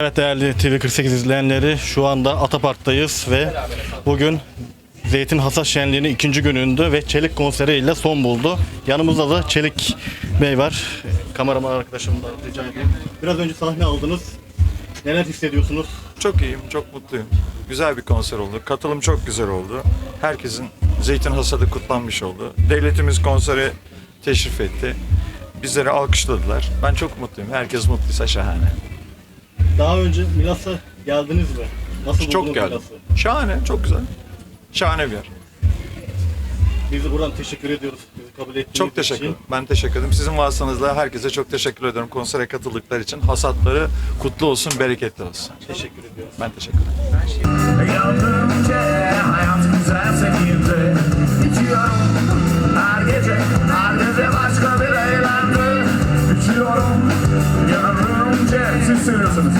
Evet değerli TV48 izleyenleri şu anda Atapark'tayız ve bugün Zeytin Hasat Şenliği'nin ikinci gününde ve Çelik konseriyle son buldu. Yanımızda da Çelik Bey var. Kameraman arkadaşımdan rica edeyim. Biraz önce sahne aldınız. Neler hissediyorsunuz? Çok iyiyim, çok mutluyum. Güzel bir konser oldu. Katılım çok güzel oldu. Herkesin zeytin hasadı kutlanmış oldu. Devletimiz konseri teşrif etti. Bizleri alkışladılar. Ben çok mutluyum. Herkes mutluysa şahane. Daha önce Milas'a geldiniz mi? Nasıl buldunuz Çok geldim. Milas'ı? Şahane, çok güzel. Şahane bir yer. Biz de buradan teşekkür ediyoruz. Bizi kabul ettiğiniz Çok teşekkür için. ederim. Ben teşekkür ederim. Sizin vasıtanızla herkese çok teşekkür ediyorum konsere katıldıkları için. Hasatları kutlu olsun, bereketli olsun. Teşekkür ediyoruz. Ben teşekkür ederim. Hayat İçiyorum her gece Her gece başka bir eğlence İçiyorum yanımca Siz seviyorsunuz